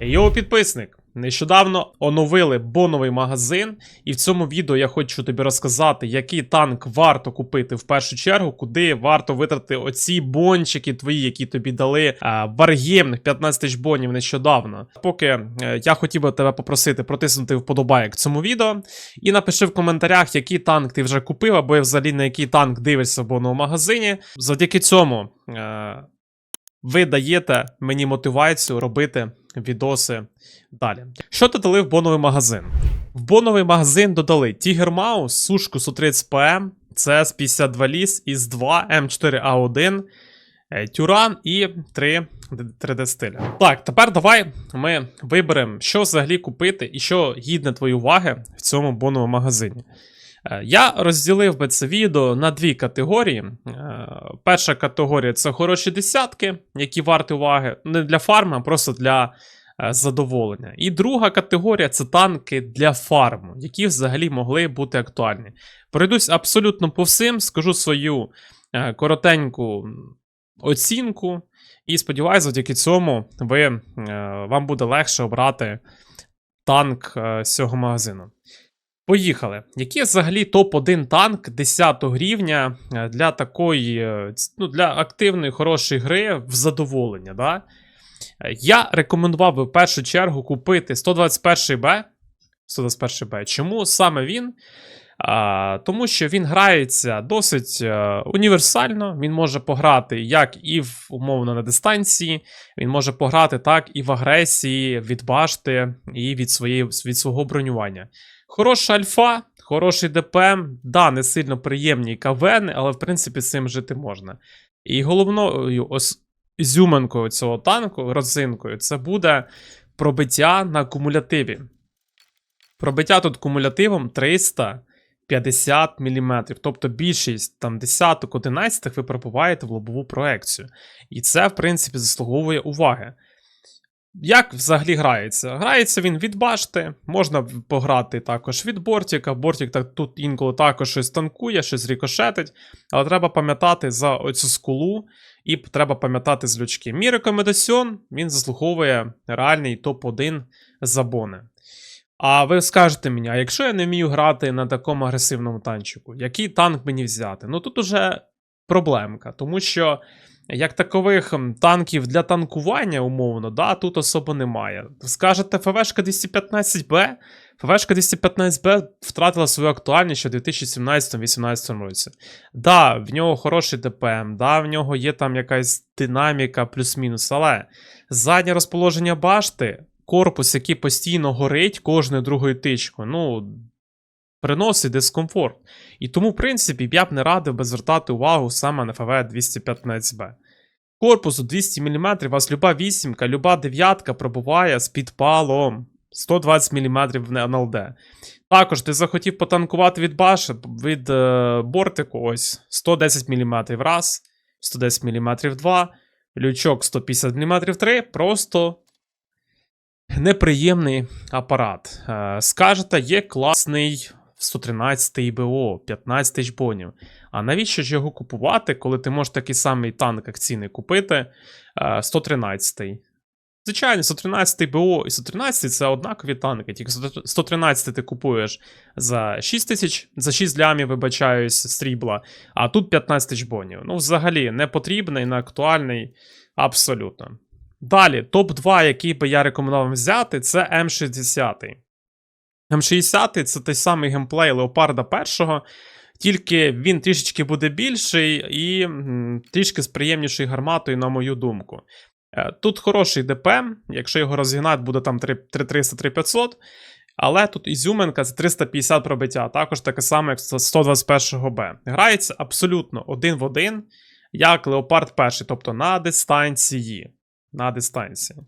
Його підписник. Нещодавно оновили боновий магазин, і в цьому відео я хочу тобі розказати, який танк варто купити в першу чергу, куди варто витратити оці бончики твої, які тобі дали варгємних 15 тисяч бонів нещодавно. Поки е, я хотів би тебе попросити протиснути вподобайк цьому відео, і напиши в коментарях, який танк ти вже купив, або взагалі на який танк дивишся в боновому магазині. Завдяки цьому. Ви даєте мені мотивацію робити відоси далі. Що додали в боновий магазин? В боновий магазин додали Tiger Mouse, сушку 130 PM, CS 52 ліс із 2 М4А1, е, Тюран і 3 3D стиля. Так, тепер давай ми виберемо, що взагалі купити і що гідне твоєї уваги в цьому боновому магазині. Е, Я розділив би це відео на дві категорії. Е, Перша категорія це хороші десятки, які варті уваги, не для фарми, а просто для е, задоволення. І друга категорія це танки для фарму, які взагалі могли бути актуальні. Пройдусь абсолютно по всім, скажу свою коротеньку оцінку, і сподіваюся, завдяки цьому ви, вам буде легше обрати танк з цього магазину. Поїхали. Який взагалі топ-1 танк 10 рівня е, для такої, е, ну, для активної, хорошої гри в задоволення, да? Е, Я рекомендував би в першу чергу купити 121Б. 121Б. Чому саме він? А, тому що він грається досить е, універсально. Він може пограти як і в, умовно на дистанції, він може пограти так і в агресії від башти, і від, своєї, від свого бронювання. Хороша альфа, хороший ДПМ, да, не сильно приємні кавени, але в принципі цим жити можна. І головною ос- ізюминкою цього танку, родзинкою, це буде пробиття на кумулятиві. Пробиття тут кумулятивом 350 мм. Тобто більшість там десяток, одинадцятих ви пробуваєте в лобову проекцію. І це, в принципі, заслуговує уваги. Як взагалі грається? Грається він від башти, можна пограти також від бортика. Бортик так, тут інколи також щось танкує, щось рікошетить, але треба пам'ятати за оцю скулу і треба пам'ятати з лючки. Мій рекомендаціон він заслуговує реальний топ-1 забони. А ви скажете мені, а якщо я не вмію грати на такому агресивному танчику, який танк мені взяти? Ну тут уже проблемка, тому що як такових танків для танкування, умовно, да, тут особо немає. Скажете, ФВшка 215Б? ФВшка 215Б втратила свою актуальність ще в 2017-2018 році. Да, в нього хороший ДПМ, да, в нього є там якась динаміка плюс-мінус, але заднє розположення башти, корпус, який постійно горить кожною другою тичкою, ну, приносить дискомфорт. І тому, в принципі, я б не радив би звертати увагу саме на ФВ 215Б. Корпусу 200 мм, у вас люба вісімка, люба дев'ятка пробуває з підпалом 120 мм на НЛД. Також ти захотів потанкувати від баши, від е, бортику, ось 110 мм раз, 110 мм два, лючок 150 мм 3, просто неприємний апарат. Е, скажете, є класний 113 ІБО, 15 тисяч бонів. А навіщо ж його купувати, коли ти можеш такий самий танк акційний купити е, 113 Звичайно, 113 БО і 113 це однакові танки, тільки 113 ти купуєш за 6 тисяч, за 6 лямів, вибачаюсь, стрібла, а тут 15 тисяч бонів. Ну, взагалі, не потрібний, не актуальний, абсолютно. Далі, топ-2, який би я рекомендував взяти, це М60. М60 це той самий геймплей Леопарда першого, тільки він трішечки буде більший і трішки з приємнішою гарматою, на мою думку. Е, Тут хороший ДПМ, якщо його розігнати, буде там 3300-3500. Але тут ізюминка це 350 пробиття, також таке саме, як 121 Б. Грається абсолютно один в один, як Леопард перший, тобто на дистанції. На дистанції.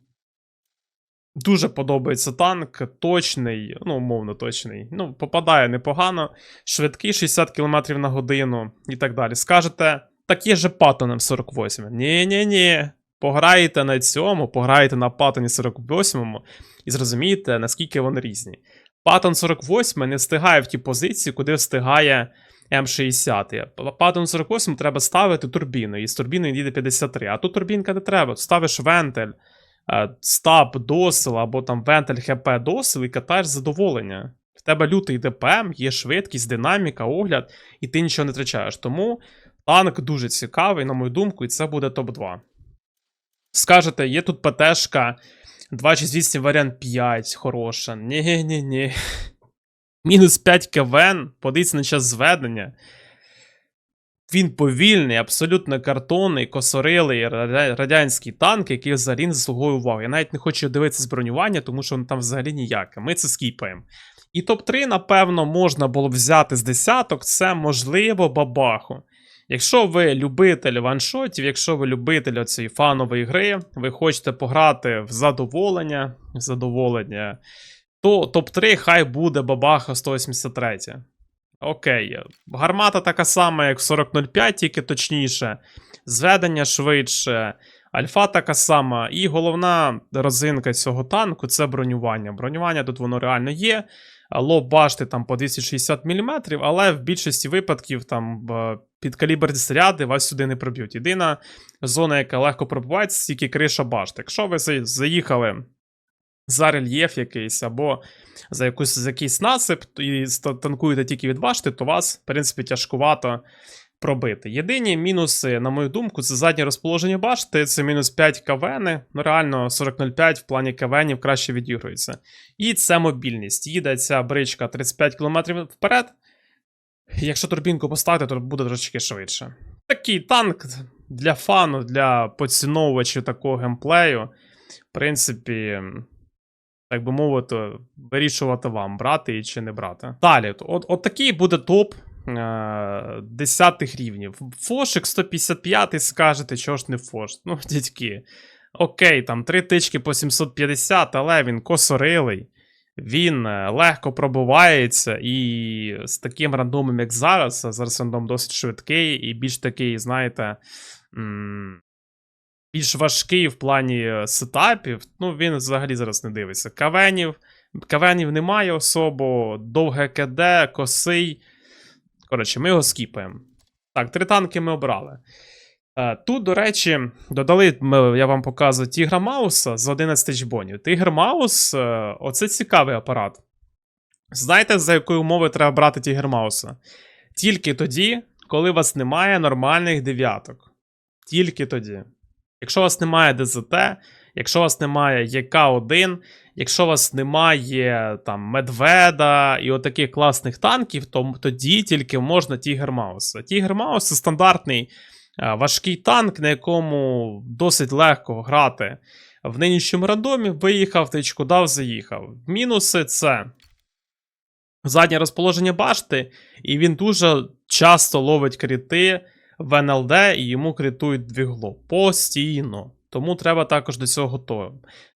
Дуже подобається танк, точний, ну, умовно точний. Ну, попадає непогано, швидкий 60 км на годину і так далі. Скажете, так є же паттоном 48. Ні-ні-ні. Пограєте на цьому, пограєте на паттоні 48 і зрозумієте, наскільки вони різні. Паттон 48 не встигає в ті позиції, куди встигає М60. Паттон 48 треба ставити турбіну, і з турбіною йде 53. А тут турбінка не треба, ставиш вентиль. Е, стаб досил або там вентиль ХП досил і катаєш задоволення. В тебе лютий ДПМ, є швидкість, динаміка, огляд, і ти нічого не втрачаєш. Тому танк дуже цікавий, на мою думку, і це буде топ-2. Скажете, є тут ПТшка 268 варіант 5, хороша. Ні-ні-ні. Мінус 5 КВН, подивіться на час зведення. Він повільний, абсолютно картонний, косорилий радянський танк, який взагалі не заслуговує уваги. Я навіть не хочу дивитися з тому що воно там взагалі ніяке. Ми це скіпаємо. І топ-3, напевно, можна було б взяти з десяток, це можливо бабаху. Якщо ви любитель ваншотів, якщо ви любитель цієї фанової гри, ви хочете пограти в задоволення, в задоволення, то топ-3 хай буде бабаха 183. Окей. Гармата така сама, як в 4005, тільки точніше. Зведення швидше. Альфа така сама. І головна розинка цього танку це бронювання. Бронювання тут воно реально є. Лоб башти там по 260 мм, але в більшості випадків там е, під калібр снаряди вас сюди не проб'ють. Єдина зона, яка легко пробувається, тільки криша башти. Якщо ви заїхали за рельєф якийсь або за, якусь, за якийсь насип і танкуєте тільки від башти, то вас, в принципі, тяжкувато пробити. Єдині мінуси, на мою думку, це заднє розположення башти, це мінус 5 КВН. Ну, реально, 4005 в плані КВНів краще відігрується. І це мобільність. Їде ця бричка 35 км вперед. Якщо турбінку поставити, то буде трошки швидше. Такий танк для фану, для поціновувачів такого геймплею. В принципі, так би мовити, вирішувати вам, брати чи не брати. Далі, от, от такий буде топ е, десятих рівнів. Фошик 155 скажете, чого ж не фош? Ну, дядьки. Окей, там три тички по 750, але він косорилий. Він е, легко пробивається, і з таким рандомом, як зараз, зараз рандом досить швидкий і більш такий, знаєте, більш важкий в плані е, сетапів. Ну, він взагалі зараз не дивиться. Кавенів, кавенів немає особо, довге КД, косий. Коротше, ми його скіпаємо. Так, три танки ми обрали. Е, Тут, до речі, додали, я вам показую Тігра Мауса з 11 тисяч бонів. Тігр Маус е, оце цікавий апарат. Знаєте, за якої умови треба брати Тігр Мауса? Тільки тоді, коли у вас немає нормальних дев'яток. Тільки тоді. Якщо у вас немає ДЗТ, якщо у вас немає ЄК-1, якщо у вас немає там Медведа і отаких класних танків, то тоді тільки можна Тігр Мауса. Тігр Маус це стандартний е, важкий танк, на якому досить легко грати в нинішньому рандомі. Виїхав, тичку дав, заїхав. Мінуси це заднє розположення башти, і він дуже часто ловить кріти в НЛД, і йому критують двігло. Постійно. Тому треба також до цього готовим.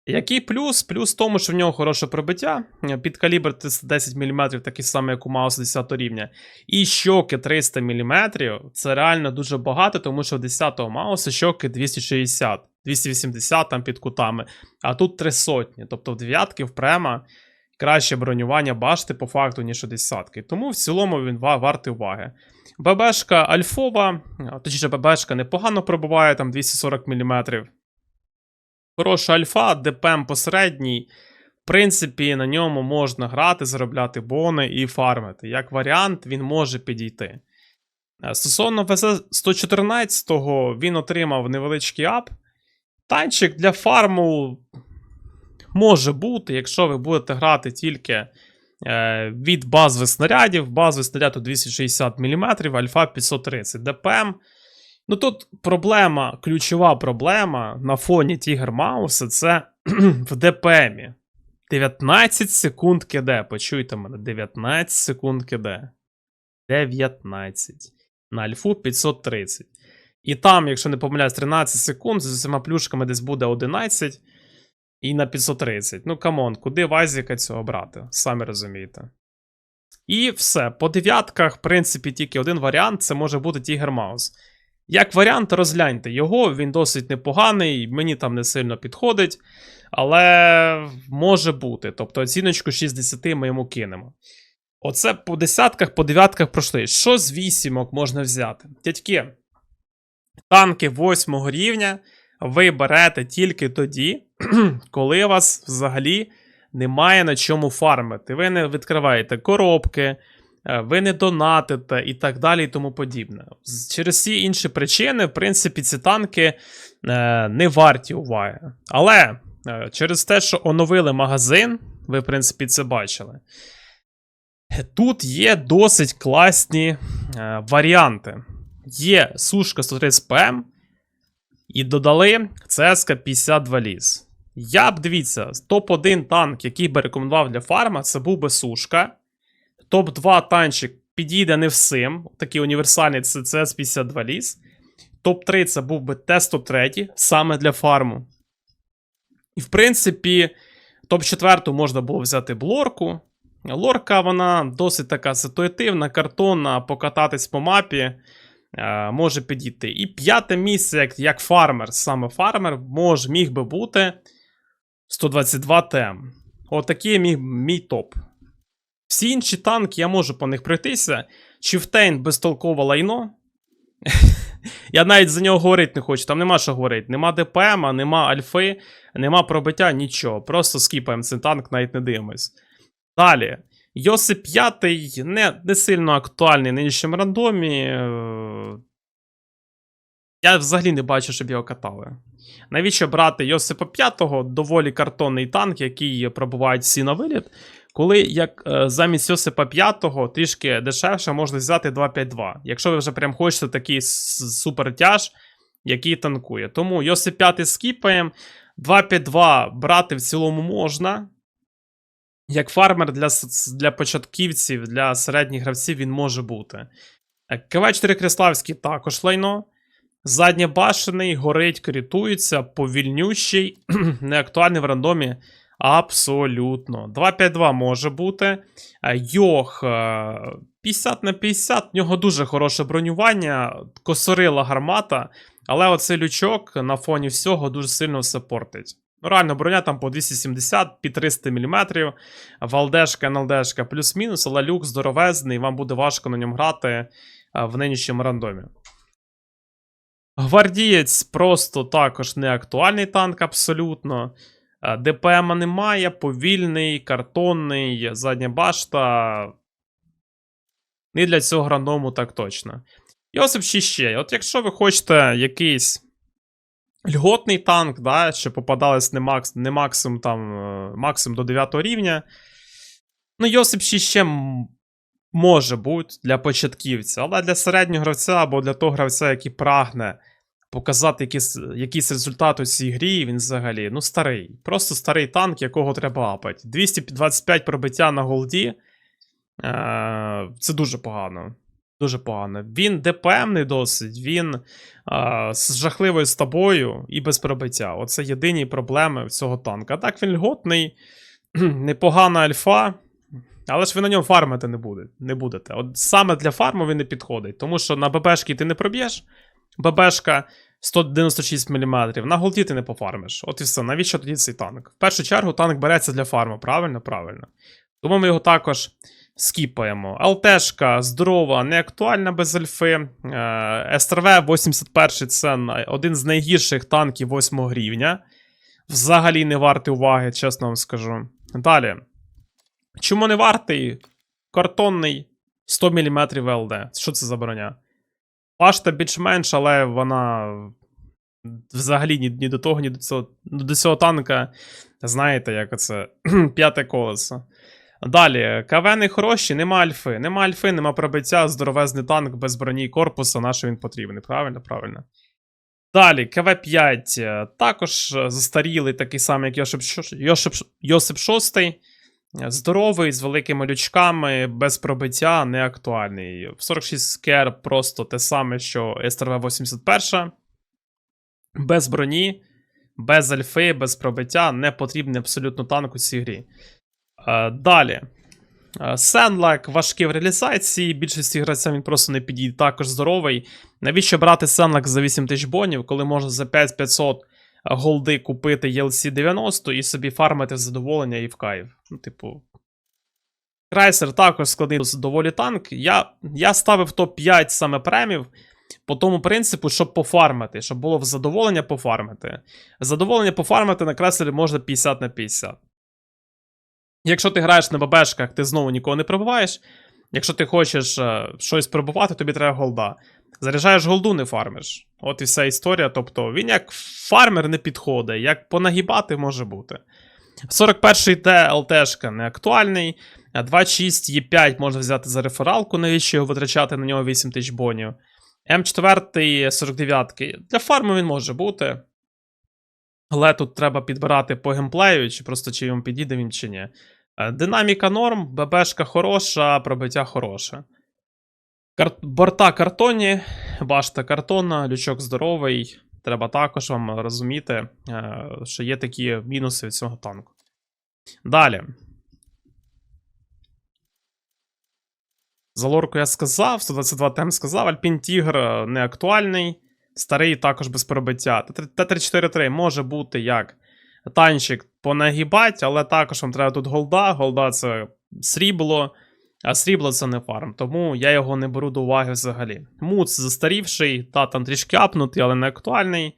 Який плюс? Плюс в тому, що в нього хороше пробиття. Під калібр 310 мм, такий самий, як у Маус 10 рівня. І щоки 300 мм. Це реально дуже багато, тому що в 10-го Мауса щоки 260, 280 там під кутами. А тут 300. Тобто в дев'ятки в према краще бронювання башти по факту, ніж у десятки. Тому в цілому він ва- вартий уваги. ББшка Альфова, точніше, ББшка непогано пробуває, там 240 мм. Хороша альфа, ДПМ посередній. В принципі, на ньому можна грати, заробляти бони і фармити. Як варіант, він може підійти. Е, Стосовно ВЗ-114, він отримав невеличкий ап. Танчик для фарму може бути, якщо ви будете грати тільки від базових снарядів. Базовий снаряд у 260 мм, альфа 530 ДПМ. Ну тут проблема, ключова проблема на фоні Тігр Мауса це в ДПМі. 19 секунд КД. Почуйте мене, 19 секунд КД. 19. На альфу 530. І там, якщо не помиляюсь, 13 секунд, з усіма плюшками десь буде 11 і на 530. Ну, камон, куди Вазіка цього брати? Самі розумієте. І все. По дев'ятках, в принципі, тільки один варіант це може бути Тігер Маус. Як варіант, розгляньте його, він досить непоганий, мені там не сильно підходить, але може бути. Тобто оціночку 60 ми йому кинемо. Оце по десятках, по дев'ятках пройшли. Що з вісімок можна взяти? Дядьки, танки восьмого рівня ви берете тільки тоді, коли у вас взагалі немає на чому фармити. Ви не відкриваєте коробки, е, ви не донатите і так далі, і тому подібне. Через всі інші причини, в принципі, ці танки е, не варті уваги. Але е, через те, що оновили магазин, ви, в принципі, це бачили. Тут є досить класні варіанти. Є сушка 130 ПМ, і додали CSK 52 ліс. Я б дивіться, топ-1 танк, який би рекомендував для фарма, це був би сушка. Топ-2 танчик підійде не всім. Такий універсальний це CS 52 ліс. Топ-3 це був би Т-103 саме для фарму. І в принципі, топ-4 можна було взяти блорку. Лорка, вона досить така ситуативна, картонна, покататись по мапі може підійти. І п'яте місце, як, як фармер, саме фармер, мож, міг би бути 122 ТМ. Отакий мій, мій топ. Всі інші танки я можу по них пройтися. Чифтейн безтолкове лайно. Я навіть за нього говорити не хочу, там нема що говорити. Нема ДПМа, нема альфи, нема пробиття, нічого. Просто скіпаємо цей танк, навіть не дивимось. Далі. Йоси 5 не, не сильно актуальний в нинішньому рандомі. Я взагалі не бачу, щоб його катали. Навіщо брати Йосипа 5 доволі картонний танк, який пробувають всі на виліт, коли як е, замість Йосипа 5 трішки дешевше можна взяти 252. Якщо ви вже прям хочете такий супертяж, який танкує. Тому Йосип 5 скіпаємо. 252 брати в цілому можна. Як фармер для, для початківців, для середніх гравців він може бути. Е, КВ-4 Кріславський також лайно. Заднєбашений, горить, крітується, повільнющий, неактуальний в рандомі. Абсолютно. 252 може бути. Е, Йох е, 50 на 50, в нього дуже хороше бронювання, косорила гармата, але оцей лючок на фоні всього дуже сильно все портить. Ну, реально, броня там по 270, під 300 мм, валдешка, НЛДшка плюс-мінус, але люк здоровезний, вам буде важко на ньому грати е, в нинішньому рандомі. Гвардієць просто також не актуальний танк абсолютно. Е, ДПМа немає, повільний, картонний, задня башта. Не для цього рандому так точно. Йосип ще ще. От якщо ви хочете якийсь льготний танк, да, що попадались не, макс, не максимум там, е, максимум до 9 рівня. Ну, Йосип ще може бути для початківця, але для середнього гравця або для того гравця, який прагне показати якийсь, якийсь результат у цій грі, він взагалі ну старий. Просто старий танк, якого треба апати. 225 пробиття на голді. Е, це дуже погано. Дуже погано. Він ДПМний досить, він е, з жахливою з тобою і без пробиття. Оце єдині проблеми цього танка. А так він льготний, непогана альфа. Але ж ви на ньому фармити не будете. не будете. От саме для фарму він не підходить, тому що на ББшки ти не проб'єш. ББшка 196 мм. На голді ти не пофармиш. От і все. Навіщо тоді цей танк? В першу чергу танк береться для фарму, правильно? Правильно. Тому ми його також скіпаємо. ЛТшка здорова, не актуальна без альфи. Е, СТРВ 81 це один з найгірших танків 8 рівня. Взагалі не вартий уваги, чесно вам скажу. Далі. Чому не вартий? Картонний 100 мм ЛД. Що це за броня? Пашта більш-менш, але вона взагалі ні, ні до того, ні до цього, до цього танка. Знаєте, як це п'яте колесо. Далі, КВ хороші, нема альфи. Нема альфи, нема пробиття, здоровезний танк без броні і корпуса, на що він потрібний. Правильно, правильно. Далі, КВ-5 е, також е, застарілий, такий самий, як Йосип, Йосип, Йосип VI. Здоровий, з великими лючками, без пробиття, не актуальний. 46 кер просто те саме, що СТРВ 81. Без броні, без альфи, без пробиття, не потрібний абсолютно танк у цій грі. Е, Далі. Е, Сенлак важкий в реалізації, більшості гравцям він просто не підійде, також здоровий. Навіщо брати Сенлак за 8 тисяч бонів, коли можна за 5500 голди купити ELC 90 і собі фармити в задоволення і в кайф. Ну, типу. Крайсер також складний доволі танк. Я, я ставив топ-5 саме премів. по тому принципу, щоб пофармити, щоб було задоволення пофармити. Задоволення пофармити на креслері можна 50 на 50. Якщо ти граєш на ББшках, ти знову нікого не пробиваєш. Якщо ти хочеш е, щось пробувати, тобі треба голда. Заряджаєш голду, не фармиш. От і вся історія. Тобто він як фармер не підходить, як понагибати може бути. 41-й Т ЛТшка не актуальний. а 2.6 Е5 можна взяти за рефералку, навіщо його витрачати на нього 8 тисяч бонів. М4 49 Для фарму він може бути. Але тут треба підбирати по геймплею, чи просто чи йому підійде він чи ні. Е, Динаміка норм, ББшка хороша, пробиття хороше. Кар... Борта картонні, башта картонна, лючок здоровий. Треба також вам розуміти, е, що є такі мінуси від цього танку. Далі. За лорку я сказав, 122 тем сказав, Альпін Тігр е, не актуальний. Старий також без пробиття. Т-343 може бути як танчик понагибать, але також вам треба тут голда. Голда це срібло, а срібло це не фарм. Тому я його не беру до уваги взагалі. Муц застарівший, та там трішки апнутий, але не актуальний.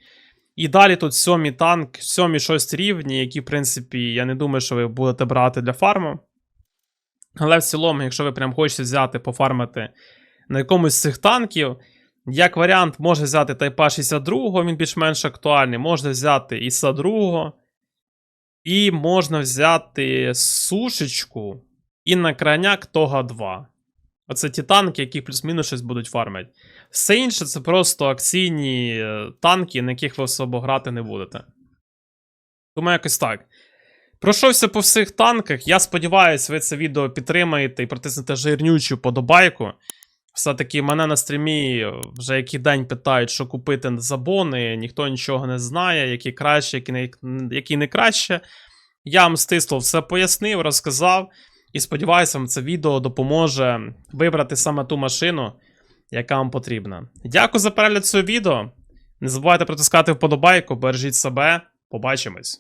І далі тут сьомий танк, сьомі шості рівні, які, в принципі, я не думаю, що ви будете брати для фарму. Але в цілому, якщо ви прям хочете взяти, пофармити на якомусь з цих танків, як варіант, може взяти Тайпа 62, він більш-менш актуальний, можна взяти Іса 2, і можна взяти сушечку і на краняк Тога 2. Оце ті танки, які плюс-мінус щось будуть фармити. Все інше це просто акційні е, танки, на яких ви особо грати не будете. Тому якось так. Пройшовся по всіх танках. Я сподіваюся, ви це відео підтримаєте і протиснете жирнючу подобайку. Все-таки мене на стрімі вже який день питають, що купити за бони, ніхто нічого не знає, які краще, які не, які не краще. Я вам стисло все пояснив, розказав. І сподіваюся, вам це відео допоможе вибрати саме ту машину, яка вам потрібна. Дякую за перегляд цього відео. Не забувайте протискати вподобайку, бережіть себе. Побачимось.